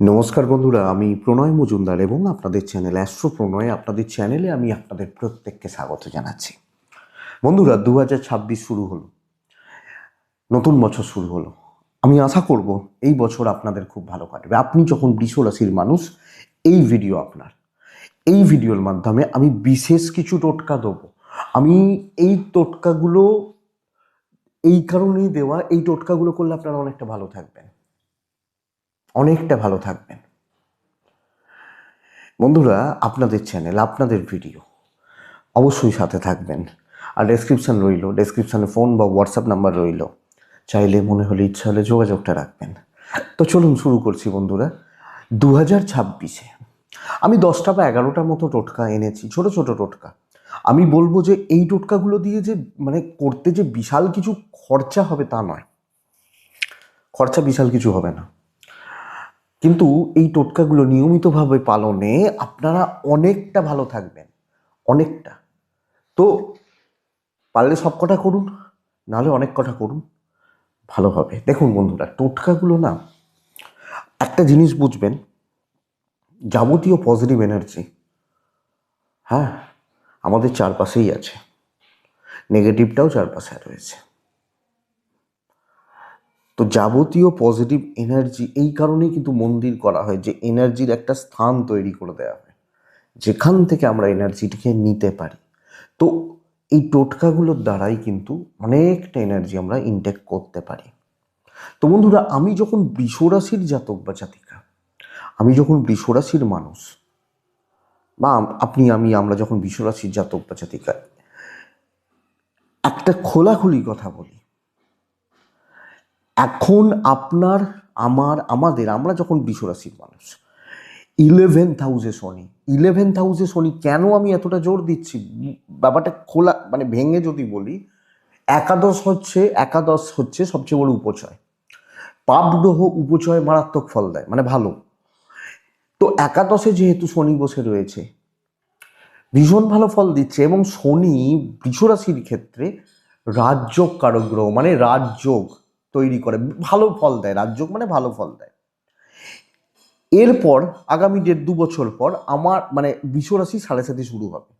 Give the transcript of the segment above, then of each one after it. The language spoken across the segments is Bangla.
নমস্কার বন্ধুরা, আমি প্রণয় মজুমদার এবং আপনাদের চ্যানেল অ্যাস্ট্রো প্রণয়, আপনাদের চ্যানেলে আমি আপনাদের প্রত্যেককে স্বাগত জানাচ্ছি। বন্ধুরা দু শুরু হলো, নতুন বছর শুরু হলো। আমি আশা করব এই বছর আপনাদের খুব ভালো কাটবে। আপনি যখন বৃষ রাশির মানুষ, এই ভিডিও আপনার। এই ভিডিওর মাধ্যমে আমি বিশেষ কিছু টোটকা দেবো। আমি এই টোটকাগুলো, এই কারণেই দেওয়া, এই টোটকাগুলো করলে আপনারা অনেকটা ভালো থাকবেন। অনেকটা ভালো থাকবেন। বন্ধুরা, আপনাদের চ্যানেল আপনাদের ভিডিও অবশ্যই সাথে থাকবেন। আর ডেসক্রিপশান রইল ডেসক্রিপশানে ফোন বা হোয়াটসঅ্যাপ নাম্বার রইল। চাইলে মনে হলে ইচ্ছা হলে যোগাযোগটা রাখবেন। তো চলুন শুরু করছি বন্ধুরা। দু হাজার ছাব্বিশে আমি দশটা বা এগারোটার মতো টোটকা এনেছি, ছোট ছোট টোটকা। আমি বলব যে এই টোটকাগুলো দিয়ে যে মানে করতে যে বিশাল কিছু খরচা হবে তা নয়। খরচা বিশাল কিছু হবে না। কিন্তু এই টোটকাগুলো নিয়মিতভাবে পালনে আপনারা অনেকটা ভালো থাকবেন, অনেকটা। তো পারলে সব কটা করুন, নাহলে অনেক কটা করুন, ভালো হবে। দেখুন বন্ধুরা, টোটকাগুলো না, একটা জিনিস বুঝবেন, যাবতীয় পজিটিভ এনার্জি হ্যাঁ আমাদের চারপাশেই আছে। নেগেটিভটাও চারপাশে রয়েছে। তো যাবতীয় পজিটিভ এনার্জি এই কারণেই কিন্তু মন্দির করা হয়, যে এনার্জির একটা স্থান তৈরি করে দেওয়া হয়। যেখান থেকে আমরা এনার্জিটিকে নিতে পারি। তো এই টোটকাগুলোর দ্বারাই কিন্তু অনেকটা এনার্জি আমরা ইনটেক করতে পারি। তো বন্ধুরা, আমি যখন বৃষরাশির জাতক বা জাতিকা, আমি যখন বৃষরাশির মানুষ, বা আপনি, আমি, আমরা যখন বৃষরাশির জাতক বা জাতিকা, একটা খোলাখুলি কথা বলি। এখন আপনার, আমার, আমাদের, আমরা যখন বিশ্বরাশির মানুষ ইলেভেন্থ হাউসে শনি ইলেভেন্থ হাউসে শনি কেন আমি এতটা জোর দিচ্ছি? ব্যাপারটা খোলা মানে ভেঙে যদি বলি, একাদশ হচ্ছে একাদশ হচ্ছে সবচেয়ে বড় উপচয়। পাপ গ্রহ উপচয় মারাত্মক ফল দেয় মানে ভালো। তো একাদশে যেহেতু শনি বসে রয়েছে, ভীষণ ভালো ফল দিচ্ছে এবং শনি বৃষরাশির ক্ষেত্রে রাজযোগ কারক গ্রহ মানে রাজযোগ তৈরি করে, ভালো ফল দেয় রাজযোগ মানে ভালো ফল দেয়। এরপর আগামী দেড় দু বছর পর আমার মানে বিশ্বরাশি সাড়ে সাথে শুরু হবে।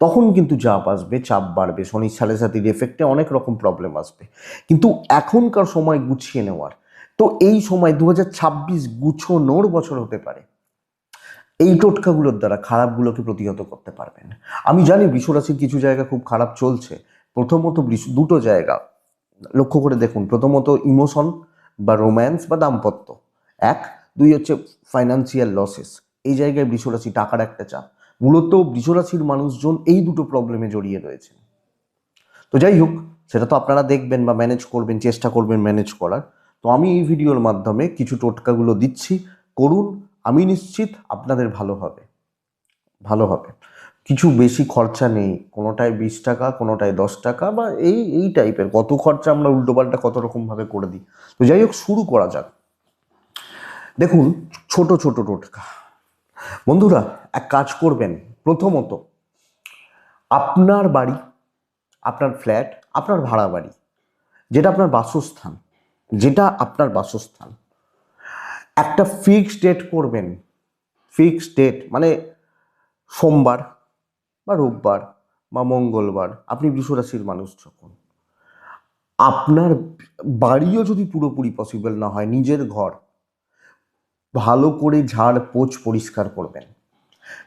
তখন কিন্তু চাপ আসবে, চাপ বাড়বে শনির সাড়ে সাতির এফেক্টে অনেক রকম প্রবলেম আসবে। কিন্তু এখনকার সময় গুছিয়ে নেওয়ার, তো এই সময় দু হাজার ছাব্বিশ গুছোনোর বছর হতে পারে। এই টোটকাগুলোর দ্বারা খারাপগুলোকে প্রতিহত করতে পারবেন। আমি জানি বিশ্বরাশির কিছু জায়গা খুব খারাপ চলছে। প্রথমত দুটো জায়গা। লক্ষ্য করে দেখুন, প্রথমত ইমোশন বা রোম্যান্স বা দাম্পত্য। এক, দুই হচ্ছে ফাইন্যান্সিয়াল লসেস এই জায়গায় বৃষরাশি টাকার একটা চাপ। মূলত বৃষরাশির মানুষজন এই দুটো প্রবলেমে জড়িয়ে রয়েছেন। তো যাই হোক, সেটা তো আপনারা দেখবেন বা ম্যানেজ করবেন, চেষ্টা করবেন ম্যানেজ করার। তো আমি এই ভিডিওর মাধ্যমে কিছু টোটকাগুলো দিচ্ছি। করুন, আমি নিশ্চিত আপনাদের ভালো হবে। ভালো হবে। কিছু বেশি খরচা নেই। কোনোটায় বিশ টাকা, কোনোটায় দশ টাকা বা এই এই টাইপের। কত খরচা আমরা উল্টোপাল্টা কত রকমভাবে করে দিই। তো যাই হোক, শুরু করা যাক। দেখুন, ছোট ছোট টোটকা। বন্ধুরা, এক কাজ করবেন। প্রথমত, আপনার বাড়ি, আপনার ফ্ল্যাট, আপনার ভাড়া বাড়ি, যেটা আপনার বাসস্থান, যেটা আপনার বাসস্থান। একটা ফিক্সড ডেট করবেন। ফিক্সড ডেট মানে সোমবার বা রোববার বা মঙ্গলবার, আপনি বৃষরাশির মানুষ যখন। আপনার বাড়িও যদি পুরোপুরি পসিবল না হয়, নিজের ঘর, ভালো করে ঝাড় পোছ পরিষ্কার করবেন।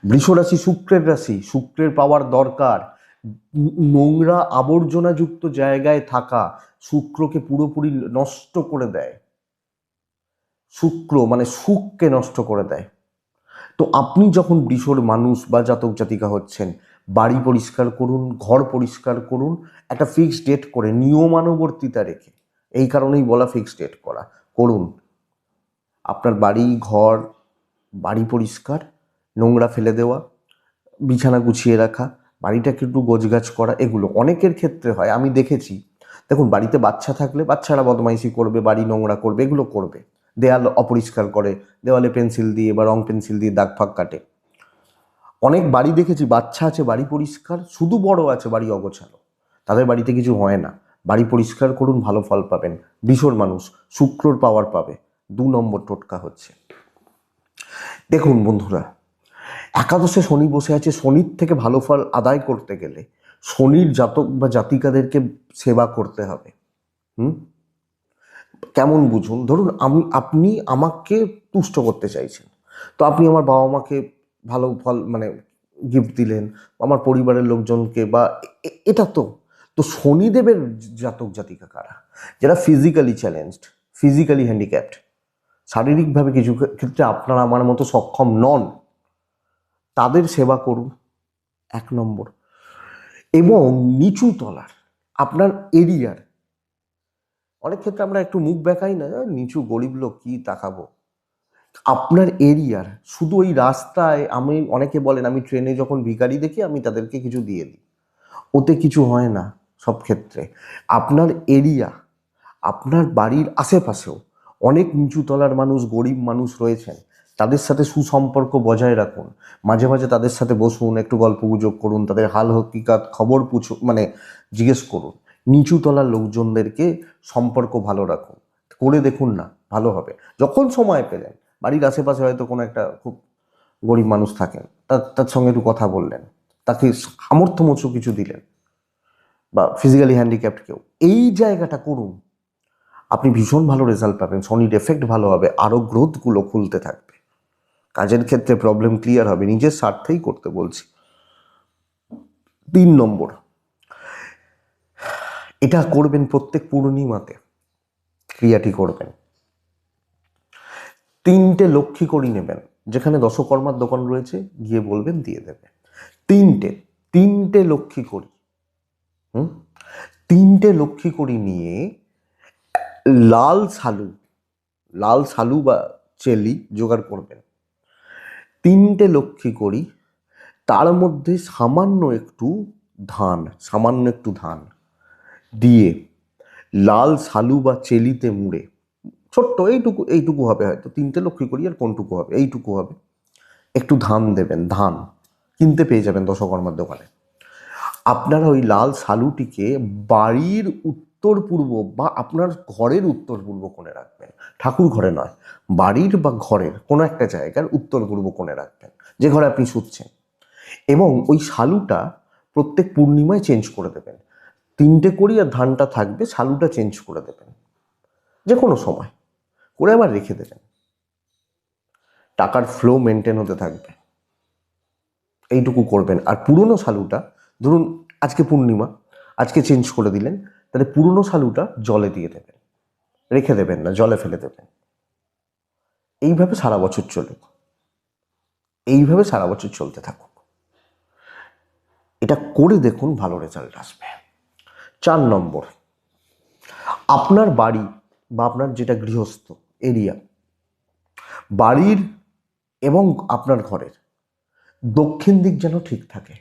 বৃষরাশি শুক্রের রাশি, শুক্রের পাওয়ার দরকার। নোংরা আবর্জনাযুক্ত জায়গায় থাকা শুক্রকে পুরোপুরি নষ্ট করে দেয়। শুক্র মানে সুখকে নষ্ট করে দেয়। তো আপনি যখন বৃষর মানুষ বা জাতক জাতিকা হচ্ছেন, বাড়ি পরিষ্কার করুন, ঘর পরিষ্কার করুন, একটা ফিক্সড ডেট করে নিয়মানুবর্তিতা রেখে, এই কারণেই বলা ফিক্সড ডেট করা, করুন। আপনার বাড়ি, ঘর, বাড়ি পরিষ্কার, নোংরা ফেলে দেওয়া, বিছানা গুছিয়ে রাখা, বাড়িটাকে একটু গোছগাছ করা, এগুলো অনেকের ক্ষেত্রে হয়, আমি দেখেছি। দেখুন, বাড়িতে বাচ্চা থাকলে বাচ্চারা বদমাইশি করবে, বাড়ি নোংরা করবে, এগুলো করবে। দেয়াল অপরিষ্কার করে, দেওয়ালে পেন্সিল দিয়ে বা রং পেন্সিল দিয়ে দাগ ফাগ কাটে। অনেক বাড়ি দেখেছি, বাচ্চা আছে, বাড়ি পরিষ্কার, শুধু বড় আছে, বাড়ি অগোছালো। তাদের বাড়িতে কিছু হয় না। বাড়ি পরিষ্কার করুন, ভালো ফল পাবেন। বিশোর মানুষ, শুক্রর পাওয়ার পাবে। দু নম্বর টোটকা হচ্ছে। দেখুন বন্ধুরা, একাদশে শনি বসে আছে। শনির থেকে ভালো ফল আদায় করতে গেলে শনির জাতক বা জাতিকাদেরকে সেবা করতে হবে। হুম? কেমন বুঝুন? ধরুন আমি, আপনি আমাকে তুষ্ট করতে চাইছেন। তো আপনি আমার বাবা মাকে ভালো ফল মানে গিফট দিলেন, আমার পরিবারের লোকজনকে বা এটা তো। তো শনিদেবের জাতক জাতিকা কারা? যারা ফিজিক্যালি চ্যালেঞ্জড ফিজিক্যালি হ্যান্ডিক্যাপড শারীরিকভাবে কিছু ক্ষেত্রে আপনারা আমার মতো সক্ষম নন, তাদের সেবা করুন। এক নম্বর। এবং নিচু তলার, আপনার এরিয়ার অনেক ক্ষেত্রে আমরা একটু মুখ বেঁকাই না "আহ, নিচু গরিব লোক কি তাকাবো? আপনার এরিয়ার শুধু ওই রাস্তায় আমি অনেকে বলেন আমি ট্রেনে যখন ভিখারি দেখি আমি তাদেরকে কিছু দিয়ে দিই। ওতে কিছু হয় না সব ক্ষেত্রে। আপনার এরিয়া আপনার বাড়ির আশেপাশেও অনেক নিচু তলার মানুষ গরিব মানুষ রয়েছেন। তাদের সাথে সুসম্পর্ক বজায় রাখুন। মাঝে মাঝে তাদের সাথে বসুন একটু গল্প গুজব করুন তাদের হাল হকিকাত খবর পুছু মানে জিজ্ঞেস করুন। নিচু তলার লোকজনদেরকে সম্পর্ক ভালো রাখুন। করে দেখুন না, ভালো হবে। যখন সময় পেলেন, বাড়ির আশেপাশে হয়তো কোনো একটা খুব গরিব মানুষ থাকেন তার তার সঙ্গে একটু কথা বললেন, তাকে সামর্থ্যমতো কিছু দিলেন, বা ফিজিক্যালি হ্যান্ডিক্যাপ্ট কেউ, এই জায়গাটা করুন। আপনি ভীষণ ভালো রেজাল্ট পাবেন শনির এফেক্ট ভালো হবে আরও গ্রোথগুলো খুলতে থাকবে। কাজের ক্ষেত্রে প্রবলেম ক্লিয়ার হবে, নিজের স্বার্থেই করতে বলছি। তিন নম্বর এটা করবেন প্রত্যেক পূর্ণিমাতে, ক্রিয়াটি করবেন। তিনটে লক্ষ্মী করি নেবেন, যেখানে দশকর্মার দোকান রয়েছে, গিয়ে বলবেন দিয়ে দেবে। তিনটে তিনটে লক্ষ্মী করি, হুম? তিনটে লক্ষ্মী করি নিয়ে লাল সালু লাল সালু বা চেলি জোগাড় করবেন। তিনটে লক্ষ্মী করি, তার মধ্যে সামান্য একটু ধান, সামান্য একটু ধান। দিয়ে লাল সালু বা চেলিতে মুড়ে, ছোট্ট এইটুকু এইটুকু হবে হয়তো, তিনটে লক্ষ্মী করি আর কোনটুকু হবে, এইটুকু হবে। একটু ধান দেবেন, ধান কিনতে পেয়ে যাবেন দশকর্মার দোকানে। আপনারা ওই লাল সালুটিকে বাড়ির উত্তর পূর্ব বা আপনার ঘরের উত্তর পূর্ব কোণে রাখবেন। ঠাকুর ঘরে নয়, বাড়ির বা ঘরের কোনো একটা জায়গার উত্তর পূর্ব কোণে রাখবেন, যে ঘরে আপনি শুচ্ছেন। এবং ওই শালুটা প্রত্যেক পূর্ণিমায় চেঞ্জ করে দেবেন। তিনটে করি আর ধানটা থাকবে, শালুটা চেঞ্জ করে দেবেন। যে কোনো সময়। করে আবার রেখে দেবেন। টাকার ফ্লো মেনটেন হতে থাকবে। এইটুকু করবেন। আর পুরনো শালুটা, ধরুন আজকে পূর্ণিমা, আজকে চেঞ্জ করে দিলেন, তাহলে পুরনো শালুটা জলে দিয়ে দেবেন। রেখে দেবেন না, জলে ফেলে দেবেন। এইভাবে সারা বছর চলুক। এইভাবে সারা বছর চলতে থাকুক। এটা করে দেখুন ভালো রেজাল্ট আসবে। চার নম্বর। আপনার বাড়ি বা আপনার যেটা গৃহস্থ এরিয়া, বাড়ির এবং আপনার ঘরের দক্ষিণ দিক যেন ঠিক থাকে।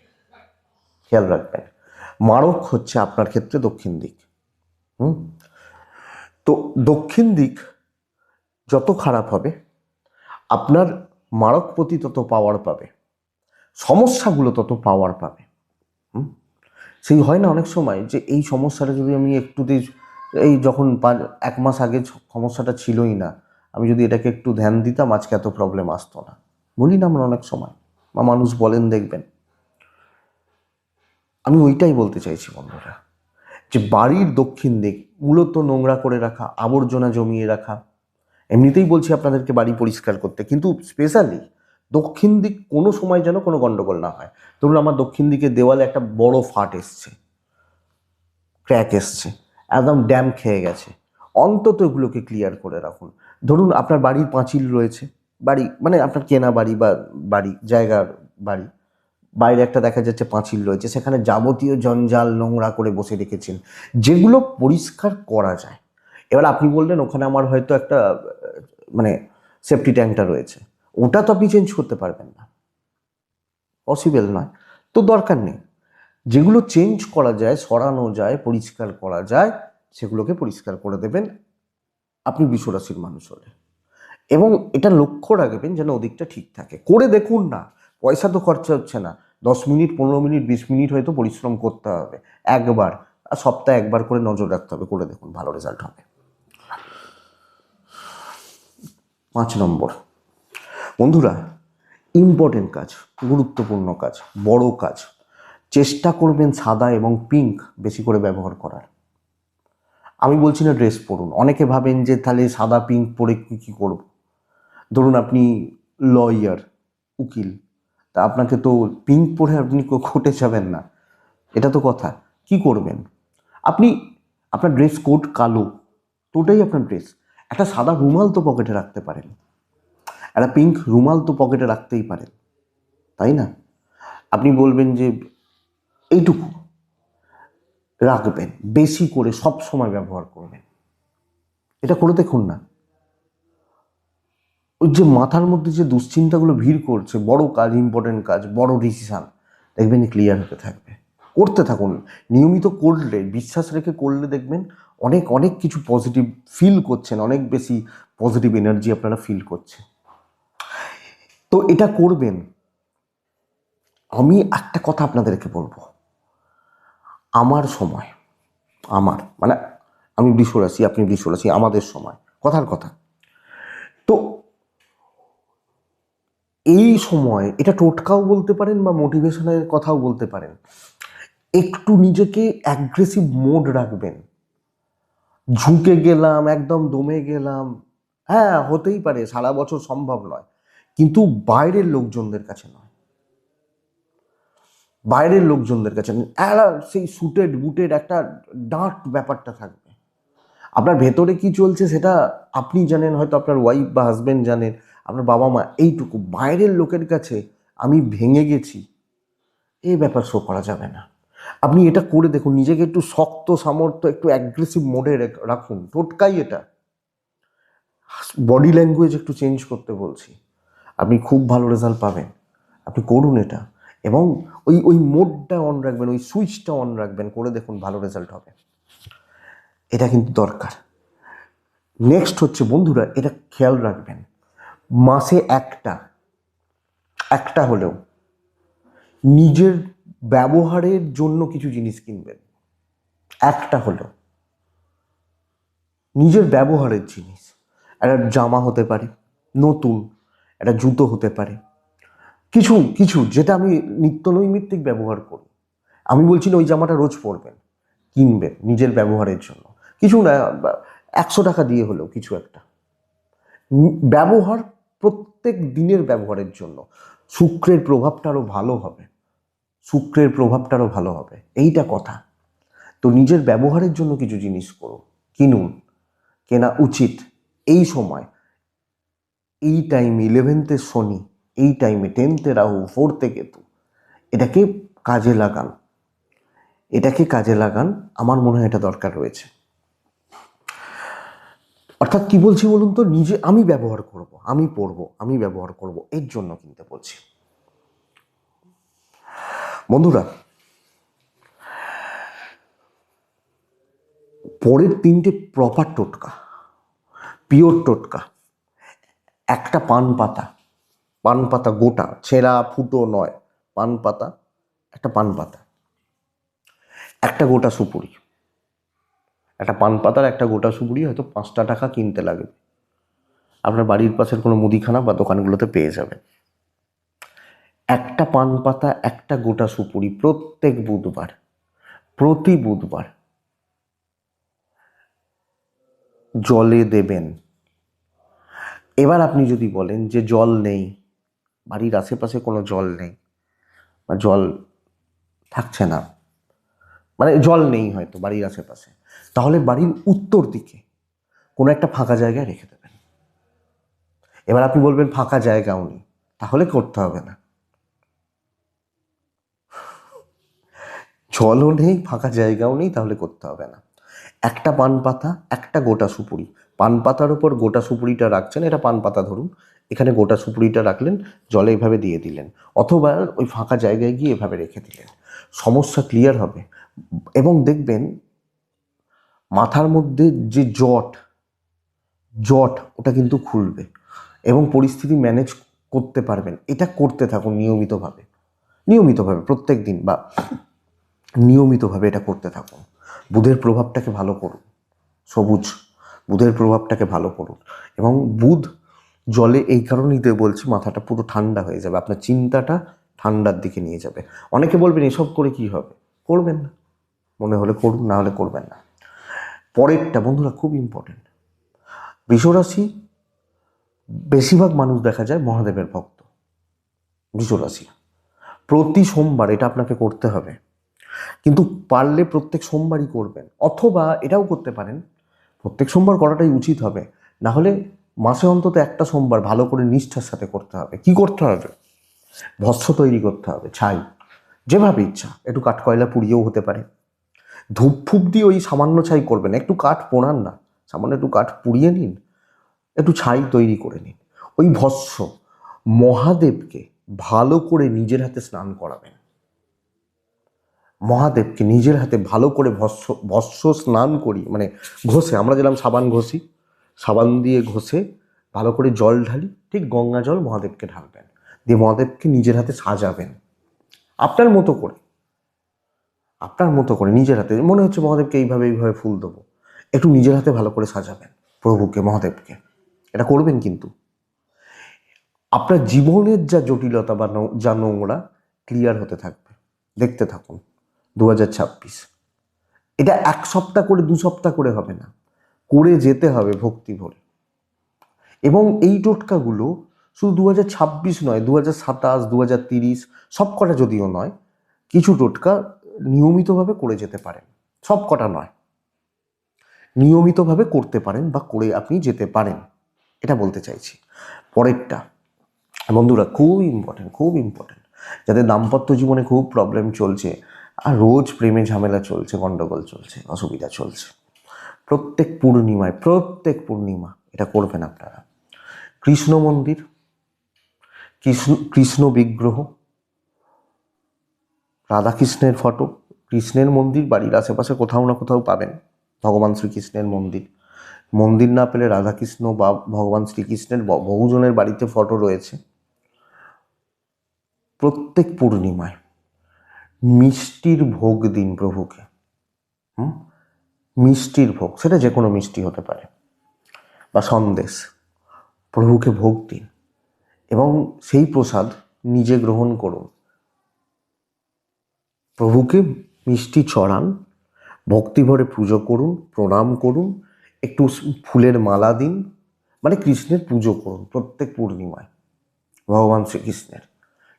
খেয়াল রাখবেন, মারক হচ্ছে আপনার ক্ষেত্রে দক্ষিণ দিক। হুম? তো দক্ষিণ দিক যত খারাপ হবে, আপনার মারক প্রতি তত পাওয়ার পাবে, সমস্যাগুলো তত পাওয়ার পাবে। সেই হয় না অনেক সময় যে এই সমস্যাটা যদি আমি একটু দিয়ে- এই যখন এক মাস আগে সমস্যাটা ছিলই না, আমি যদি এটাকে একটু ধ্যান দিতাম, আজকে এত প্রবলেম আসতো না। বলি না আমরা অনেক সময়, বা মানুষ বলেন, দেখবেন। আমি ওইটাই বলতে চাইছি, বন্ধুরা, যে বাড়ির দক্ষিণ দিক মূলত নোংরা করে রাখা, আবর্জনা জমিয়ে রাখা, এমনিতেই বলছি আপনাদেরকে বাড়ি পরিষ্কার করতে, কিন্তু স্পেশালি দক্ষিণ দিক কোনো সময় যেন কোনো গণ্ডগোল না হয়। ধরুন আমার দক্ষিণ দিকে দেওয়ালে একটা বড় ফাট এসছে। ক্র্যাক এসছে। একদম ড্যাম খেয়ে গেছে। অন্তত এগুলোকে ক্লিয়ার করে রাখুন। ধরুন আপনার বাড়ির পাঁচিল রয়েছে। বাড়ি মানে আপনার কেনা বাড়ি বা বাড়ি, জায়গার বাড়ি। বাইরে একটা দেখা যাচ্ছে পাঁচিল রয়েছে। সেখানে যাবতীয় জঞ্জাল নোংরা করে বসে রেখেছেন। যেগুলো পরিষ্কার করা যায়। এবার আপনি বললেন ওখানে আমার হয়তো একটা মানে সেফটি ট্যাঙ্কটা রয়েছে। ওটা তো আপনি চেঞ্জ করতে পারবেন না। পসিবল নয়। তো দরকার নেই। যেগুলো চেঞ্জ করা যায়, সরানো যায়, পরিষ্কার করা যায়, সেগুলোকে পরিষ্কার করে দেবেন আপনি বিশ্বরাশির মানুষ হলে। এবং এটা লক্ষ্য রাখবেন যেন ওদিকটা ঠিক থাকে। করে দেখুন না, পয়সা তো খরচা হচ্ছে না। দশ মিনিট, পনেরো মিনিট, বিশ মিনিট হয়তো পরিশ্রম করতে হবে। একবার, আর সপ্তাহে একবার করে নজর রাখতে হবে, করে দেখুন ভালো রেজাল্ট হবে। পাঁচ নম্বর। বন্ধুরা ইম্পর্টেন্ট কাজ, গুরুত্বপূর্ণ কাজ, বড় কাজ। চেষ্টা করবেন সাদা এবং পিঙ্ক বেশি করে ব্যবহার করার। আমি বলছি না ড্রেস পরুন, অনেকে ভাবেন যে তাহলে সাদা পিঙ্ক পরে কি, কী করব? ধরুন আপনি লয়ার উকিল, তা আপনাকে তো পিঙ্ক পরে আপনি কোর্টে যাবেন না। এটা তো কথা। কি করবেন? আপনি, আপনার ড্রেস কোড কালো তো ওটাই আপনার ড্রেস একটা সাদা রুমাল তো পকেটে রাখতে পারেন। একটা পিঙ্ক রুমাল তো পকেটে রাখতেই পারেন, তাই না? আপনি বলবেন যে এইটুকু রাখবেন, বেশি করে সব সময় ব্যবহার করবেন। এটা করে দেখুন না। ওই যে মাথার মধ্যে যে দুশ্চিন্তাগুলো ভিড় করছে, বড় কাজ ইম্পর্টেন্ট কাজ, বড় ডিসিশন দেখবেন ক্লিয়ার হতে থাকবে। করতে থাকুন। নিয়মিত করলে, বিশ্বাস রেখে করলে দেখবেন অনেক অনেক কিছু পজিটিভ ফিল করছেন, অনেক বেশি পজিটিভ এনার্জি আপনারা ফিল করছেন। তো এটা করবেন। আমি একটা কথা আপনাদেরকে বলব। আমার সময়, আমার মানে আমি বৃষরাশি আপনি বৃষরাশি আমাদের সময়, কথার কথা। তো এই সময় এটা টোটকাও বলতে পারেন বা মোটিভেশনের কথাও বলতে পারেন। একটু নিজেকে অ্যাগ্রেসিভ মোড রাখবেন। ঝুঁকে গেলাম, একদম দমে গেলাম। হ্যাঁ হতেই পারে, সারা বছর সম্ভব নয়। কিন্তু বাইরের লোকজনদের কাছে নয়। বাইরের লোকজনদের কাছে সেই সুটেড বুটেড একটা ডাঁট ব্যাপারটা থাকবে। আপনার ভেতরে কি চলছে সেটা আপনি জানেন, হয়তো আপনার ওয়াইফ বা হাজবেন্ড জানেন, আপনার বাবা মা, এইটুকু। বাইরের লোকের কাছে আমি ভেঙে গেছি এই ব্যাপার শো করা যাবে না। আপনি এটা করে দেখুন, নিজেকে একটু শক্ত সামর্থ্য, একটু অ্যাগ্রেসিভ মোডে রাখুন। টোটকাই এটা। বডি ল্যাঙ্গুয়েজ একটু চেঞ্জ করতে বলছি। আপনি খুব ভালো রেজাল্ট পাবেন। আপনি করুন এটা। এবং ওই ওই মোডটা অন রাখবেন, ওই সুইচটা অন রাখবেন, করে দেখুন ভালো রেজাল্ট হবে। এটা কিন্তু দরকার। নেক্সট হচ্ছে বন্ধুরা, এটা খেয়াল রাখবেন। মাসে একটা একটা হলেও নিজের ব্যবহারের জন্য কিছু জিনিস কিনবেন। একটা হলেও। নিজের ব্যবহারের জিনিস। একটা জামা হতে পারে, নতুন একটা জুতো হতে পারে। কিছু কিছু, যেটা আমি নিত্য নৈমিত্তিক ব্যবহার করি। আমি বলছি না ওই জামাটা রোজ পরবেন, কিনবেন নিজের ব্যবহারের জন্য। কিছু না একশো টাকা দিয়ে হলেও কিছু একটা। ব্যবহার প্রত্যেক দিনের ব্যবহারের জন্য। শুক্রের প্রভাবটা আরও ভালো হবে। শুক্রের প্রভাবটা আরও ভালো হবে। এইটা কথা। তো নিজের ব্যবহারের জন্য কিছু জিনিস করুন, কিনুন, কেনা উচিত। এই সময় এই টাইমে ইলেভেন্থে শনি, এই টাইমে টেন্থে রাহু ফোর্থে কেতু, এটাকে কাজে লাগান। এটাকে কাজে লাগান, আমার মনে হয় এটা দরকার রয়েছে। অর্থাৎ কি বলছি বলুন তো? নিজে, আমি ব্যবহার করব, আমি পড়ব, আমি ব্যবহার করব, এর জন্য কিনতে বলছি। বন্ধুরা, পরের তিনটে প্রপার টোটকা পিওর টোটকা একটা পান পাতা পান পাতা গোটা, ছেঁড়া, ফুটো নয় পান পাতা একটা পান পাতা একটা গোটা সুপুরি। একটা পান পাতার একটা গোটা সুপুরি হয়তো পাঁচটা টাকা কিনতে লাগবে। আপনার বাড়ির পাশের কোনো মুদিখানা বা দোকানগুলোতে পেয়ে যাবেন। একটা পান পাতা একটা গোটা সুপুরি প্রত্যেক বুধবার, প্রতি বুধবার জলে দেবেন। এবার আপনি যদি বলেন যে জল নেই, বাড়ির আশেপাশে কোনো জল নেই, বা জল থাকছে না মানে জল নেই হয়তো বাড়ির আশেপাশে, তাহলে বাড়ির উত্তর দিকে কোনো একটা ফাঁকা জায়গায় রেখে দেবেন। এবার আপনি বলবেন, ফাঁকা জায়গাও নেই। তাহলে করতে হবে না। জলও নেই, ফাঁকা জায়গাও নেই, তাহলে করতে হবে না। একটা পান পাতা একটা গোটা সুপুরি পান পাতার উপর গোটা সুপুরিটা রাখছেন, এটা পান পাতা ধরুন। এখানে গোটা সুপুরিটা রাখলেন, জলে এভাবে দিয়ে দিলেন, অথবা ওই ফাঁকা জায়গায় গিয়ে এভাবে রেখে দিলেন। সমস্যা ক্লিয়ার হবে। এবং দেখবেন, মাথার মধ্যে যে জট জট ওটা কিন্তু খুলবে এবং পরিস্থিতি ম্যানেজ করতে পারবেন। এটা করতে থাকুন নিয়মিতভাবে। নিয়মিতভাবে, প্রত্যেক দিন বা নিয়মিতভাবে এটা করতে থাকুন। বুধের প্রভাবটাকে ভালো করুন। সবুজ বুধের প্রভাবটাকে ভালো করুন। এবং বুধ জলে এই কারণেই তো বলছি মাথাটা পুরো ঠান্ডা হয়ে যাবে, আপনার চিন্তাটা ঠান্ডার দিকে নিয়ে যাবে। অনেকে বলবেন, এসব করে কি হবে? করবেন না। মনে হলে করুন, না হলে করবেন না। পরেরটা, বন্ধুরা, খুব ইম্পর্টেন্ট বৃষরাশি বেশিরভাগ মানুষ দেখা যায় মহাদেবের ভক্ত। বৃষরাশি প্রতি সোমবার এটা আপনাকে করতে হবে। কিন্তু পারলে প্রত্যেক সোমবারই করবেন। অথবা এটাও করতে পারেন প্রত্যেক সোমবার করাটাই উচিত হবে। না হলে মাসে অন্তত একটা সোমবার ভালো করে নিষ্ঠার সাথে করতে হবে। কি করতে হবে? ভস্য তৈরি করতে হবে, ছাই। যেভাবে ইচ্ছা, একটু কাঠকয়লা পুড়িয়েও হতে পারে। ধূপ ফুপ দিয়ে ওই সামান্য ছাই করবেন, একটু কাঠ পোড়ান না, সামান্য একটু কাঠ পুড়িয়ে নিন, একটু ছাই তৈরি করে নিন। ওই ভস্য মহাদেবকে ভালো করে নিজের হাতে স্নান করাবেন। মহাদেবকে নিজের হাতে ভালো করে ভস্য ভস্য স্নান করি মানে ঘষে, আমরা যেরকম সাবান ঘষি, সাবান দিয়ে ঘষে ভালো করে জল ঢালি, ঠিক গঙ্গা জল মহাদেবকে ঢালবেন। দিয়ে মহাদেবকে নিজের হাতে সাজাবেন। আপনার মতো করে, আপনার মতো করে নিজের হাতে, মনে হচ্ছে মহাদেবকে এইভাবে এইভাবে ফুল দেবো। একটু নিজের হাতে ভালো করে সাজাবেন, প্রভুকে, মহাদেবকে। এটা করবেন কিন্তু। আপনার জীবনের যা জটিলতা বা যা নোংরা ক্লিয়ার হতে থাকবে। দেখতে থাকুন। দু হাজার ছাব্বিশ। এটা এক সপ্তাহ করে, দু সপ্তাহ করে হবে না। করে যেতে হবে ভক্তি ভরে। এবং এই টোটকাগুলো শুধু দু নয় দু হাজার সাতাশ দু হাজার তিরিশ সব কটা যদিও নয়, কিছু টোটকা নিয়মিতভাবে করে যেতে পারেন। সব কটা নয়। নিয়মিতভাবে করতে পারেন বা করে আপনি যেতে পারেন। এটা বলতে চাইছি। পরেরটা। বন্ধুরা, খুব ইম্পর্টেন্ট খুব ইম্পর্টেন্ট যাদের দাম্পত্য জীবনে খুব প্রবলেম চলছে আর রোজ প্রেমে ঝামেলা চলছে গণ্ডগোল চলছে, অসুবিধা চলছে। প্রত্যেক পূর্ণিমায়, প্রত্যেক পূর্ণিমা এটা করবেন আপনারা। কৃষ্ণ মন্দির, কৃষ্ণ কৃষ্ণ বিগ্রহ, রাধাকৃষ্ণের ফটো, কৃষ্ণের মন্দির, বাড়ির আশেপাশে কোথাও না কোথাও পাবেন, ভগবান শ্রীকৃষ্ণের মন্দির। মন্দির না পেলে রাধাকৃষ্ণ বা ভগবান শ্রীকৃষ্ণের বহুজনের বাড়িতে ফটো রয়েছে। প্রত্যেক পূর্ণিমায় মিষ্টির ভোগ দিন প্রভুকে। হুম? মিষ্টির ভোগ, সেটা যে কোনো মিষ্টি হতে পারে। বা সন্দেশ, প্রভুকে ভোগ দিন। এবং সেই প্রসাদ নিজে গ্রহণ করুন। প্রভুকে মিষ্টি চড়ান ভক্তিভরে পুজো করুন, প্রণাম করুন, একটু ফুলের মালা দিন মানে কৃষ্ণের পুজো করুন প্রত্যেক পূর্ণিমায়, ভগবান শ্রীকৃষ্ণের।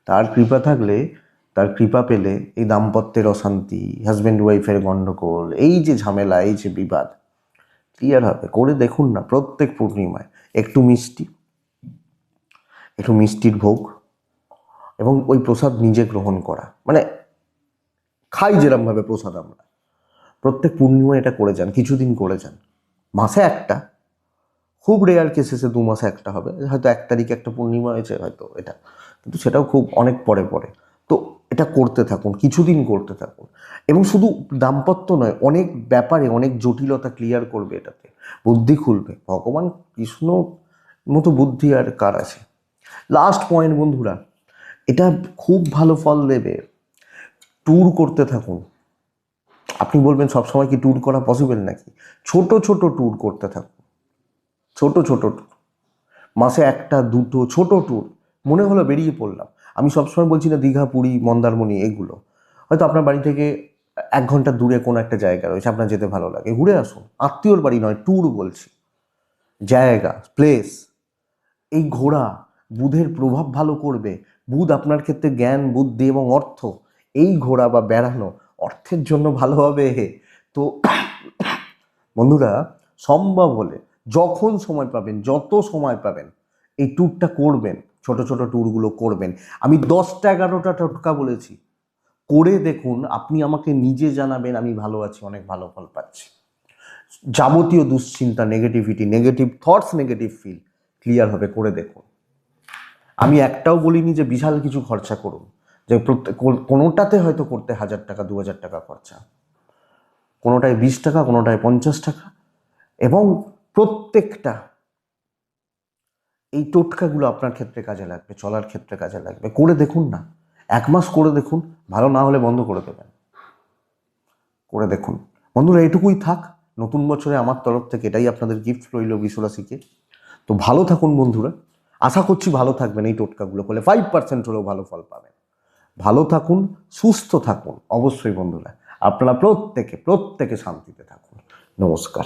তার কৃপা থাকলে তার কৃপা পেলে এই দাম্পত্যের অশান্তি হাজব্যান্ড ওয়াইফের গণ্ডগোল, এই যে ঝামেলা, এই যে বিবাদ ক্লিয়ার হবে। করে দেখুন না, প্রত্যেক পূর্ণিমায়। একটু মিষ্টি, একটু মিষ্টির ভোগ এবং ওই প্রসাদ নিজে গ্রহণ করা। মানে খাই যেরমভাবে প্রসাদ আমরা। প্রত্যেক পূর্ণিমা এটা করে যান, কিছুদিন করে যান। মাসে একটা, খুব রেয়ার কেসেসে দু মাসে একটা হবে। হয়তো এক তারিখে একটা পূর্ণিমা হয়েছে হয়তো এটা। কিন্তু সেটাও খুব অনেক পরে পরে। তো এটা করতে থাকুন, কিছুদিন করতে থাকুন। এবং শুধু দাম্পত্য নয়, অনেক ব্যাপারে অনেক জটিলতা ক্লিয়ার করবে এটাতে। বুদ্ধি খুলবে। ভগবান কৃষ্ণ মতো বুদ্ধি আর কার আছে? লাস্ট পয়েন্ট বন্ধুরা, এটা খুব ভালো ফল দেবে। ট্যুর করতে থাকুন। আপনি বলবেন, সবসময় কি ট্যুর করা পসিবল নাকি? ছোট ছোট ট্যুর করতে থাকুন। ছোট ছোট ট্যুর মাসে একটা, দুটো, ছোট ট্যুর মনে হলো বেরিয়ে পড়লাম। আমি সবসময় বলছি না দীঘা, পুরী, মন্দারমণি এগুলো। হয়তো আপনার বাড়ি থেকে এক ঘণ্টা দূরে কোনো একটা জায়গা রয়েছে, আপনার যেতে ভালো লাগে। ঘুরে আসুন, আত্মীয়র বাড়ি নয় ট্যুর বলছি। জায়গা প্লেস এই ঘোড়া, বুধের প্রভাব ভালো করবে। বুধ আপনার ক্ষেত্রে জ্ঞান, বুদ্ধি এবং অর্থ। এই ঘোড়া বা বেড়ানো অর্থের জন্য ভালো হবে। তো বন্ধুরা, সম্ভব হলে যখন সময় পাবেন, যত সময় পাবেন, এই ট্যুরটা করবেন। ছোট ছোট ট্যুরগুলো করবেন। আমি দশটা এগারোটা টোটকা বলেছি। করে দেখুন, আপনি আমাকে নিজে জানাবেন, আমি ভালো আছি, অনেক ভালো ফল পাচ্ছি। যাবতীয় দুশ্চিন্তা negativity negative thoughts negative feel clear হবে, করে দেখুন। আমি একটাও বলিনি যে বিশাল কিছু খরচা করুন। যে প্রত্যেক কোনোটাতে হয়তো করতে হাজার টাকা, দু হাজার টাকা খরচা। কোনোটায় বিশ টাকা, কোনোটায় পঞ্চাশ টাকা। এবং প্রত্যেকটা এই টোটকাগুলো আপনার ক্ষেত্রে কাজে লাগবে, চলার ক্ষেত্রে কাজে লাগবে। করে দেখুন না। এক মাস করে দেখুন, ভালো না হলে বন্ধ করে দেবেন। করে দেখুন। বন্ধুরা, এটুকুই থাক। নতুন বছরে আমার তরফ থেকে এটাই আপনাদের গিফট রইল বিশ্বরাশিকে। তো ভালো থাকুন বন্ধুরা। আশা করছি ভালো থাকবেন এই টোটকাগুলো করলে। ফাইভ পার্সেন্ট হলেও ভালো ফল পাবেন। ভালো থাকুন, সুস্থ থাকুন, অবশ্যই বন্ধুরা। আপনারা প্রত্যেকে প্রত্যেকে শান্তিতে থাকুন। নমস্কার।